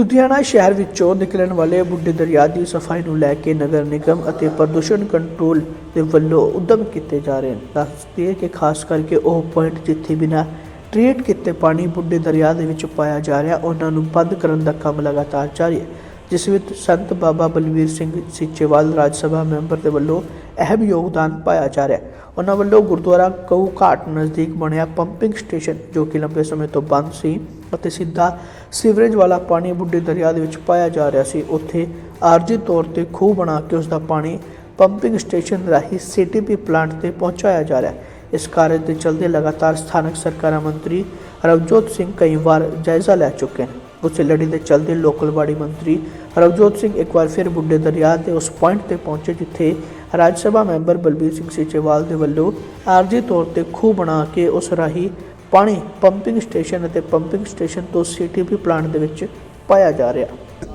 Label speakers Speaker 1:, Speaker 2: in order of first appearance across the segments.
Speaker 1: ਲੁਧਿਆਣਾ ਸ਼ਹਿਰ ਵਿੱਚੋਂ ਨਿਕਲਣ ਵਾਲੇ ਬੁੱਢੇ ਦਰਿਆ ਦੀ ਸਫ਼ਾਈ ਨੂੰ ਲੈ ਕੇ ਨਗਰ ਨਿਗਮ ਅਤੇ ਪ੍ਰਦੂਸ਼ਣ ਕੰਟਰੋਲ ਦੇ ਵੱਲੋਂ ਉਦਮ ਕੀਤੇ ਜਾ ਰਹੇ ਹਨ। ਦੱਸਦੇ ਕਿ ਖਾਸ ਕਰਕੇ ਉਹ ਪੁਆਇੰਟ ਜਿੱਥੇ ਬਿਨਾ ਟ੍ਰੀਟ ਕੀਤੇ ਪਾਣੀ ਬੁੱਢੇ ਦਰਿਆ ਦੇ ਵਿੱਚ ਪਾਇਆ ਜਾ ਰਿਹਾ, ਉਹਨਾਂ ਨੂੰ ਬੰਦ ਕਰਨ ਦਾ ਕੰਮ ਲਗਾਤਾਰ ਜਾਰੀ ਹੈ। ਜਿਸ ਵਿੱਚ ਸੰਤ ਬਾਬਾ ਬਲਵੀਰ ਸਿੰਘ ਸਿੱਚੇਵਾਲ ਰਾਜ ਸਭਾ ਮੈਂਬਰ ਦੇ ਵੱਲੋਂ ਅਹਿਮ ਯੋਗਦਾਨ ਪਾਇਆ ਜਾ ਰਿਹਾ ਉਹਨਾਂ ਵੱਲੋਂ ਗੁਰਦੁਆਰਾ ਕਊ ਘਾਟ ਨਜ਼ਦੀਕ ਬਣਿਆ ਪੰਪਿੰਗ ਸਟੇਸ਼ਨ, ਜੋ ਕਿ ਲੰਬੇ ਸਮੇਂ ਤੋਂ ਬੰਦ ਸੀ। ਅਤੇ ਸਿੱਧਾ ਸੀਵਰੇਜ ਵਾਲਾ ਪਾਣੀ ਬੁੱਢੇ ਦਰਿਆ ਦੇ ਵਿੱਚ ਪਾਇਆ ਜਾ ਰਿਹਾ ਸੀ। ਉੱਥੇ ਆਰਜੀ ਤੌਰ ਤੇ ਖੂਹ ਬਣਾ ਕੇ ਉਸ ਦਾ ਪਾਣੀ ਪੰਪਿੰਗ ਸਟੇਸ਼ਨ ਰਾਹੀਂ ਸੀਟੀਪੀ ਪਲਾਂਟ ਤੇ ਪਹੁੰਚਾਇਆ ਜਾ ਰਿਹਾ ਹੈ। ਇਸ ਕਾਰਜ ਦੇ ਚਲਦੇ ਲਗਾਤਾਰ ਸਥਾਨਕ ਸਰਕਾਰਾਂ ਮੰਤਰੀ ਰਵਜੋਤ ਸਿੰਘ ਕਈ ਵਾਰ ਜਾਇਜ਼ਾ ਲੈ ਚੁੱਕੇ ਨੇ। ਉਸੇ ਲੜੀ ਦੇ ਚਲਦੇ ਲੋਕਲ ਬਾੜੀ ਮੰਤਰੀ ਰਵਜੋਤ ਸਿੰਘ ਇੱਕ ਵਾਰ ਫਿਰ ਬੁੱਢੇ ਦਰਿਆ ਦੇ ਉਸ ਪੁਆਇੰਟ ਤੇ ਪਹੁੰਚੇ ਜਿੱਥੇ ਰਾਜ ਸਭਾ ਮੈਂਬਰ ਬਲਬੀਰ ਸਿੰਘ ਸੀਚੇਵਾਲ ਦੇ ਵੱਲੋਂ ਆਰਜੀ ਤੌਰ ਤੇ ਖੂਹ ਬਣਾ ਕੇ ਉਸ ਰਾਹੀਂ ਪਾਣੀ ਪੰਪਿੰਗ ਸਟੇਸ਼ਨ ਅਤੇ ਪੰਪਿੰਗ ਸਟੇਸ਼ਨ ਤੋਂ ਸੀਟੀਪੀ ਪਲਾਂਟ ਦੇ ਵਿੱਚ ਪਾਇਆ ਜਾ ਰਿਹਾ।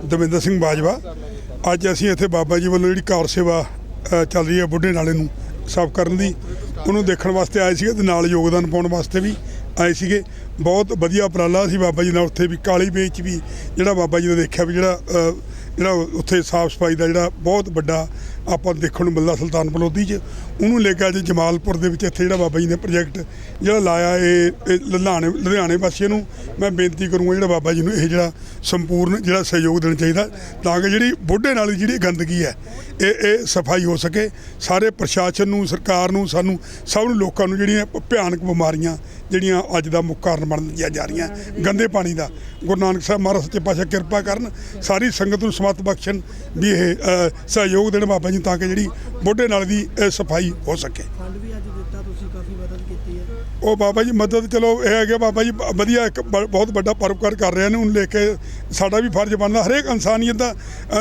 Speaker 2: ਦਵਿੰਦਰ ਸਿੰਘ ਬਾਜਵਾ, ਅੱਜ ਅਸੀਂ ਇੱਥੇ ਬਾਬਾ ਜੀ ਵੱਲੋਂ ਜਿਹੜੀ ਕਾਰ ਸੇਵਾ ਚੱਲ ਰਹੀ ਹੈ ਬੁੱਢੇ ਨਾਲੇ ਨੂੰ ਸਾਫ਼ ਕਰਨ ਦੀ, ਉਹਨੂੰ ਦੇਖਣ ਵਾਸਤੇ ਆਏ ਸੀਗੇ ਤੇ ਨਾਲ ਯੋਗਦਾਨ ਪਾਉਣ ਵਾਸਤੇ ਵੀ ਆਏ ਸੀਗੇ। ਬਹੁਤ ਵਧੀਆ ਉਪਰਾਲਾ ਸੀ ਬਾਬਾ ਜੀ ਨਾਲ ਉੱਥੇ ਵੀ, ਕਾਲੀ ਬੇਚ ਵੀ ਜਿਹੜਾ ਬਾਬਾ ਜੀ ਨੇ ਦੇਖਿਆ ਵੀ ਜਿਹੜਾ ਜਿਹੜਾ ਉੱਥੇ ਸਾਫ਼ ਸਫ਼ਾਈ ਦਾ ਜਿਹੜਾ ਬਹੁਤ ਵੱਡਾ ਆਪਾਂ ਦੇਖਣ ਨੂੰ ਮਿਲਦਾ ਸੁਲਤਾਨਪੁਰ ਲੋਧੀ 'ਚ। ਉਹਨੂੰ ਲੈ ਕੇ ਅੱਜ ਜਮਾਲਪੁਰ ਦੇ ਵਿੱਚ ਇੱਥੇ ਜਿਹੜਾ ਬਾਬਾ ਜੀ ਨੇ ਪ੍ਰੋਜੈਕਟ ਜਿਹੜਾ ਲਾਇਆ ਇਹ ਲੁਧਿਆਣੇ ਲੁਧਿਆਣੇ ਵਾਸੀਆਂ ਨੂੰ ਮੈਂ ਬੇਨਤੀ ਕਰੂੰਗਾ ਜਿਹੜਾ ਬਾਬਾ ਜੀ ਨੂੰ ਇਹ ਜਿਹੜਾ ਸੰਪੂਰਨ ਜਿਹੜਾ ਸਹਿਯੋਗ ਦੇਣਾ ਚਾਹੀਦਾ ਤਾਂ ਕਿ ਜਿਹੜੀ ਬੁੱਢੇ ਨਾਲ ਜਿਹੜੀ ਗੰਦਗੀ ਹੈ, ਇਹ ਇਹ ਸਫ਼ਾਈ ਹੋ ਸਕੇ। ਸਾਰੇ ਪ੍ਰਸ਼ਾਸਨ ਨੂੰ, ਸਰਕਾਰ ਨੂੰ, ਸਾਨੂੰ ਸਭ ਨੂੰ ਲੋਕਾਂ ਨੂੰ ਜਿਹੜੀਆਂ ਭਿਆਨਕ ਬਿਮਾਰੀਆਂ ਜਿਹੜੀਆਂ ਅੱਜ ਦਾ ਮੁੱਖ ਕਾਰਨ ਬਣਦੀਆਂ ਜਾ ਰਹੀਆਂ। ਗੰਦੇ ਪਾਣੀ ਦਾ। ਗੁਰੂ ਨਾਨਕ ਸਾਹਿਬ ਮਹਾਰਾਜ ਸੱਚੇ ਪਾਤਸ਼ਾਹ ਕਿਰਪਾ ਕਰਨ। ਸਾਰੀ ਸੰਗਤ ਨੂੰ ਸਮਤ ਬਖਸ਼ਣ ਵੀ ਇਹ ਸਹਿਯੋਗ ਦੇਣ ਬਾਬਾ ਜੀ ਤਾਂ ਕਿ ਜਿਹੜੀ ਬੁੱਢੇ ਨਾਲ ਦੀ ਅ, ਸਫ਼ਾਈ ਹੋ ਸਕੇ।
Speaker 3: ਫੰਡ ਵੀ ਅੱਜ ਦਿੱਤਾ ਤੁਸੀਂ ਕਾਫੀ ਮਦਦ ਕੀਤੀ ਹੈ।
Speaker 2: ਉਹ ਬਾਬਾ ਜੀ ਮਦਦ ਚਲੋ ਇਹ ਹੈਗੇ ਬਾਬਾ ਜੀ ਵਧੀਆ ਇੱਕ ਬਹੁਤ ਵੱਡਾ ਪਰਉਪਕਾਰ ਕਰ ਰਹੇ ਨੇ ਉਹਨੂੰ ਲੈ ਕੇ ਸਾਡਾ ਵੀ ਫਰਜ਼ ਬਣਦਾ। ਹਰੇਕ ਇਨਸਾਨੀਅਤ ਦਾ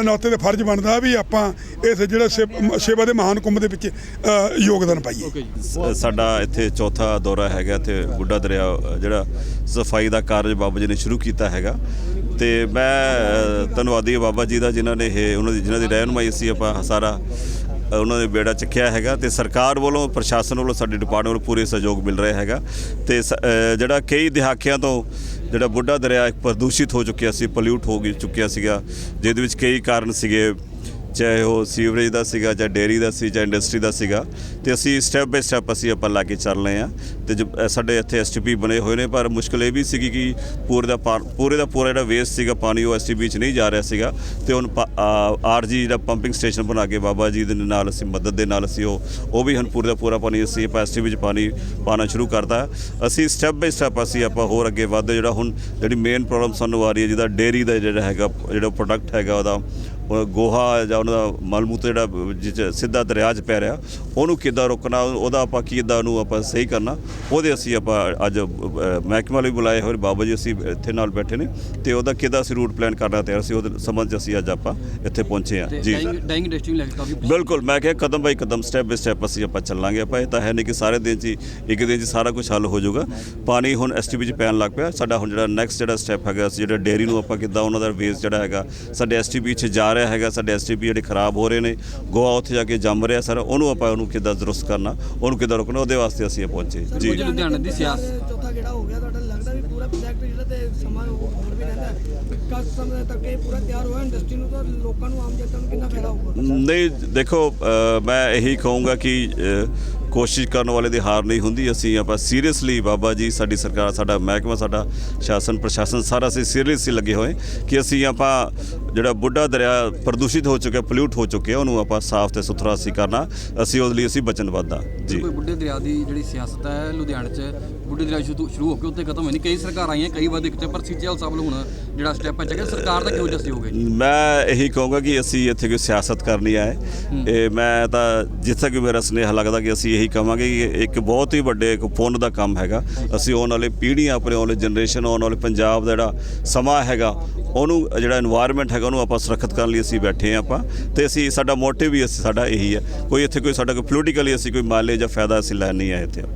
Speaker 2: ਨਾਤੇ ਤੇ ਫਰਜ਼ ਬਣਦਾ ਵੀ ਆਪਾਂ ਇਸ ਜਿਹੜਾ ਸੇਵ- ਦੇ ਮਹਾਨ ਕੁੰਭ ਦੇ ਵਿੱਚ ਯੋਗਦਾਨ ਪਾਈਏ।
Speaker 4: ਸਾਡਾ ਇੱਥੇ ਚੌਥਾ ਦੌਰਾ ਹੈਗਾ ਤੇ ਬੁੱਢਾ ਦਰਿਆ ਜਿਹੜਾ ਸਫ਼ਾਈ ਦਾ ਕਾਰਜ ਬਾਬਾ ਜੀ ਨੇ ਸ਼ੁਰੂ ਕੀਤਾ ਹੈਗਾ। ਤੇ ਮੈਂ ਧੰਨਵਾਦੀ ਹਾਂ ਬਾਬਾ ਜੀ ਦਾ ਜਿਨ੍ਹਾਂ ਨੇ ਇਹ, ਉਹਨਾਂ ਦੀ ਜਿਨ੍ਹਾਂ ਦੀ ਰਹਿਨਮਾਈ ਸੀ ਆਪਾਂ ਸਾਰਾ ਉਹਨਾਂ ਨੇ ਬੇੜਾ ਚੱਕਿਆ ਹੈਗਾ ਤੇ ਸਰਕਾਰ ਵੱਲੋਂ, ਪ੍ਰਸ਼ਾਸਨ ਵੱਲੋਂ, ਸਾਡੇ ਡਿਪਾਰਟਮੈਂਟ ਵੱਲੋਂ ਪੂਰੇ ਸਹਿਯੋਗ ਮਿਲ ਰਿਹਾ ਹੈਗਾ ਤੇ ਸ- ਜਿਹੜਾ ਕਈ ਦਹਾਕਿਆਂ ਤੋਂ ਜਿਹੜਾ ਬੁੱਢਾ ਦਰਿਆ ਪ੍ਰਦੂਸ਼ਿਤ ਹੋ ਚੁੱਕਿਆ ਸੀ ਪੋਲਿਊਟ ਹੋ ਚੁੱਕਿਆ ਸੀਗਾ, ਜਿਹਦੇ ਵਿੱਚ ਕਈ ਕਾਰਨ ਸੀਗੇ। ਚਾਹੇ ਉਹ ਸੀਵਰੇਜ ਦਾ ਸੀਗਾ ਜਾਂ ਡੇਅਰੀ ਦਾ ਸੀ ਜਾਂ ਇੰਡਸਟਰੀ ਦਾ ਸੀਗਾ, ਤੇ ਅਸੀਂ ਸਟੈਪ ਬਾਈ ਸਟੈਪ ਅਸੀਂ ਆਪਾਂ ਲਾ ਕੇ ਚੱਲ ਰਹੇ ਆ ਤੇ ਜੋ- ਸਾਡੇ ਇੱਥੇ ਐਸਟੀਪੀ ਬਣੇ ਹੋਏ ਨੇ, ਪਰ ਮੁਸ਼ਕਲ ਇਹ ਵੀ ਸੀਗੀ ਕਿ ਪੂਰੇ ਦਾ ਪਾ- ਪੂਰੇ ਦਾ ਪੂਰਾ ਜਿਹੜਾ ਵੇਸਟ ਸੀਗਾ, ਪਾਣੀ ਉਹ ਐਸਟੀਪੀ ਚ ਨਹੀਂ ਜਾ ਰਿਹਾ ਸੀਗਾ। ਤੇ ਹੁਣ ਆਰਜੀ ਜਿਹੜਾ ਪੰਪਿੰਗ ਸਟੇਸ਼ਨ ਬਣਾ ਕੇ ਬਾਬਾ ਜੀ ਦੇ ਨਾਲ ਅਸੀਂ, ਮਦਦ ਦੇ ਨਾਲ ਅਸੀਂ ਉਹ ਉਹ ਵੀ ਹੁਣ ਪੂਰੇ ਦਾ ਪੂਰਾ ਪਾਣੀ ਅਸੀਂ ਆਪਾਂ ਐਸਟੀਪੀ ਚ ਪਾਣੀ ਪਾਣਾ ਸ਼ੁਰੂ ਕਰਤਾ। ਅਸੀਂ ਸਟੈਪ ਬਾਈ ਸਟੈਪ ਅਸੀਂ ਆਪਾਂ ਹੋਰ ਅੱਗੇ ਵਧਦੇ ਜਿਹੜਾ ਹੁਣ ਜਿਹੜੀ ਮੇਨ ਪ੍ਰੋਬਲਮ ਸਾਨੂੰ ਆ ਰਹੀ ਹੈ, ਜਿਹਦਾ ਡੇਅਰੀ ਦਾ ਜਿਹੜਾ ਹੈਗਾ, ਜਿਹੜਾ ਪ੍ਰੋਡਕਟ ਹੈਗਾ ਉਹਦਾ ਗੋਹਾ ਜਾਂ ਉਹਨਾਂ ਦਾ ਮਲ ਮੂਤਰ ਜਿਹੜਾ ਜਿਹ ਸਿੱਧਾ ਦਰਿਆ 'ਚ ਪੈ ਰਿਹਾ ਉਹਨੂੰ ਕਿੱਦਾਂ ਰੋਕਣਾ ਉਹਦਾ ਆਪਾਂ ਕਿੱਦਾਂ ਉਹਨੂੰ ਆਪਾਂ ਸਹੀ ਕਰਨਾ ਉਹਦੇ ਅਸੀਂ ਆਪਾਂ ਅੱਜ ਮਹਿਕਮੇ ਵਾਲੇ ਵੀ ਬੁਲਾਏ ਹੋਏ ਬਾਬਾ ਜੀ ਅਸੀਂ ਇੱਥੇ ਨਾਲ ਬੈਠੇ ਨੇ ਤੇ ਉਹਦਾ ਕਿੱਦਾਂ ਅਸੀਂ ਰੂਟ ਪਲਾਨ ਕਰਨਾ ਤਿਆਰ ਸੀ ਉਹਦੇ ਸੰਬੰਧ 'ਚ ਅਸੀਂ ਅੱਜ ਆਪਾਂ ਇੱਥੇ ਪਹੁੰਚੇ ਹਾਂ। ਜੀ।
Speaker 3: ਡਾਈਂਗ ਇੰਡਸਟਰੀ ਨੂੰ ਲੈ ਕੇ ਕਾਫੀ
Speaker 4: ਬਿਲਕੁਲ ਮੈਂ ਕਿਹਾ ਕਦਮ ਬਾਈ ਕਦਮ ਸਟੈਪ ਬਾਈ ਸਟੈਪ ਅਸੀਂ ਆਪਾਂ ਚੱਲਾਂਗੇ ਆਪਾਂ ਇਹ ਤਾਂ ਹੈ ਨਹੀਂ ਕਿ ਸਾਰੇ ਦਿਨ 'ਚ ਇੱਕ ਦਿਨ 'ਚ ਸਾਰਾ ਕੁਝ ਹੱਲ ਹੋ ਜਾਊਗਾ। ਪਾਣੀ ਹੁਣ ਐਸਟੀਪੀ 'ਚ ਪੈਣ ਲੱਗ ਪਿਆ ਸਾਡਾ ਹੁਣ ਜਿਹੜਾ ਨੈਕਸਟ ਜਿਹੜਾ ਸਟੈਪ ਹੈਗਾ ਅਸੀਂ ਜਿਹੜਾ ਡੇਅਰੀ ਨੂੰ ਆਪਾਂ ਕਿੱਦਾਂ ਉਹਨਾਂ ਦਾ ਵੇਸਟ ਜਿਹੜਾ ਹੈਗਾ ਸਾਡੇ ਐਸਟੀਪੀ 'ਚ ਜਾ ਰਿਹਾ ਹੈਗਾ ਸਾਡੇ ਐਸਟੀਪੀ ਜਿਹੜੇ ਖਰਾਬ ਹੋ ਰਹੇ ਨੇ ਗੋਆ ਉੱਥੇ ਜਾ ਕੇ ਜੰਮ ਰਿਹਾ ਸਰ ਉਹਨੂੰ ਆਪਾਂ ਉਹਨੂੰ ਕਿੱਦਾਂ ਦਰੁਸਤ ਕਰਨਾ ਉਹਨੂੰ ਕਿੱਦਾਂ ਰੋਕਣਾ ਉਹਦੇ ਵਾਸਤੇ ਅਸੀਂ ਇਹ ਪਹੁੰਚੇ ਜੀ।
Speaker 3: ਕੁਝ ਲੁਧਿਆਣਾ ਦੀ ਸਿਆਸਤ। ਚੌਥਾ ਜਿਹੜਾ ਹੋ ਗਿਆ ਤੁਹਾਡਾ ਲੱਗਦਾ ਵੀ ਪੂਰਾ ਪ੍ਰੋਜੈਕਟ ਜਿਹੜਾ ਤੇ ਸਮਾਂ ਹੋਰ ਹੋਰ ਵੀ ਰਹਿੰਦਾ ਹੈ। ਕਸ ਸਮੇਂ ਤੱਕ ਇਹ ਪੂਰਾ ਤਿਆਰ ਹੋਇਆ ਇੰਡਸਟਰੀ ਨੂੰ ਤਾਂ ਲੋਕਾਂ ਨੂੰ ਆਮ ਜਨਤਾ ਨੂੰ ਕਿੰਨਾ ਫਾਇਦਾ ਹੋਊਗਾ?
Speaker 4: ਨਹੀਂ ਦੇਖੋ ਮੈਂ ਇਹੀ ਕਹੂੰਗਾ ਕਿ ਕੋਸ਼ਿਸ਼ ਕਰਨ ਵਾਲੇ ਦੀ ਹਾਰ ਨਹੀਂ ਹੁੰਦੀ ਅਸੀਂ ਆਪਾਂ ਸੀਰੀਅਸਲੀ ਬਾਬਾ ਜੀ ਸਾਡੀ ਸਰਕਾਰ ਸਾਡਾ ਮਹਿਕਮਾ ਸਾਡਾ ਸ਼ਾਸਨ ਪ੍ਰਸ਼ਾਸਨ ਸਾਰਾ ਅਸੀਂ ਸੀਰੀਅਸਲੀ ਲੱਗੇ ਹੋਏ ਕਿ ਅਸੀਂ ਆਪਾਂ ਜਿਹੜਾ ਬੁੱਢਾ ਦਰਿਆ ਪ੍ਰਦੂਸ਼ਿਤ ਹੋ ਚੁੱਕਿਆ ਪੋਲਿਊਟ ਹੋ ਚੁੱਕਿਆ ਉਹਨੂੰ ਆਪਾਂ ਸਾਫ਼ ਤੇ ਸੁਥਰਾ ਅਸੀਂ ਕਰਨਾ ਅਸੀਂ ਉਹਦੇ ਲਈ ਅਸੀਂ ਵਚਨਬੱਧ ਹਾਂ ਜੀ।
Speaker 5: ਕੋਈ ਬੁੱਢੇ ਦਰਿਆ ਦੀ ਜਿਹੜੀ ਸਿਆਸਤ ਹੈ ਲੁਧਿਆਣੇ 'ਚ ਬੁੱਢੇ ਦਰਿਆ ਸ਼ੁਰੂ ਸ਼ੁਰੂ ਹੋ ਕੇ ਉੱਤੇ ਖਤਮ ਹੋਈ ਨਹੀਂ ਕਈ ਸਰਕਾਰ ਆਈਆਂ ਕਈ ਵਾਰ ਦਿੱਕਤੇ ਪਰ ਸੀਚੇਵਾਲ ਸਾਹਿਬ ਨੂੰ ਹੁਣ ਜਿਹੜਾ ਸਟੈਪ ਹੈ ਚੱਕਿਆ ਸਰਕਾਰ ਦਾ ਜਿਹਾ ਸਹਿਯੋਗ ਹੈ ਜੀ
Speaker 4: ਮੈਂ ਇਹੀ ਕਹੂੰਗਾ ਕਿ ਅਸੀਂ ਇੱਥੇ ਕੋਈ ਸਿਆਸਤ ਕਰਨੀ ਆਏ ਇਹ ਮੈਂ ਤਾਂ ਜਿੱਥੇ ਕਿ ਮੇਰਾ ਸੁਨੇਹਾ ਲੱਗਦਾ ਕਿ ਅਸੀਂ ਇਹੀ ਕਹਾਂਗੇ ਕਿ ਇੱਕ ਬਹੁਤ ਹੀ ਵੱਡੇ ਇੱਕ ਪੁੰਨ ਦਾ ਕੰਮ ਹੈਗਾ। ਅਸੀਂ ਆਉਣ ਵਾਲੇ ਪੀੜ੍ਹੀਆਂ ਆਪਣੇ ਆਉਣ ਵਾਲੇ ਜਨਰੇਸ਼ਨ ਆਉਣ ਵਾਲੇ ਪੰਜਾਬ ਦਾ ਜਿਹੜਾ ਸਮਾਂ ਹੈਗਾ ਉਹਨੂੰ, ਜਿਹੜਾ এনवायरमेंट ਹੈਗਾ ਉਹਨੂੰ ਆਪਾਂ ਸੁਰੱਖਿਅਤ ਕਰਨ ਲਈ ਅਸੀਂ ਬੈਠੇ ਆ ਆਪਾਂ। ਤੇ ਅਸੀਂ, ਸਾਡਾ ਮੋਟਿਵ ਵੀ ਸਾਡਾ ਇਹੀ ਹੈ। ਕੋਈ ਇੱਥੇ ਕੋਈ, ਸਾਡਾ ਕੋਈ ਪੋਲੀਟੀਕਲੀ ਅਸੀਂ ਕੋਈ ਮਾਲੇ ਜਾਂ ਫਾਇਦਾ ਅਸੀਂ ਲੈਣ ਨਹੀਂ ਆਏ ਇੱਥੇ ਆਪਾਂ।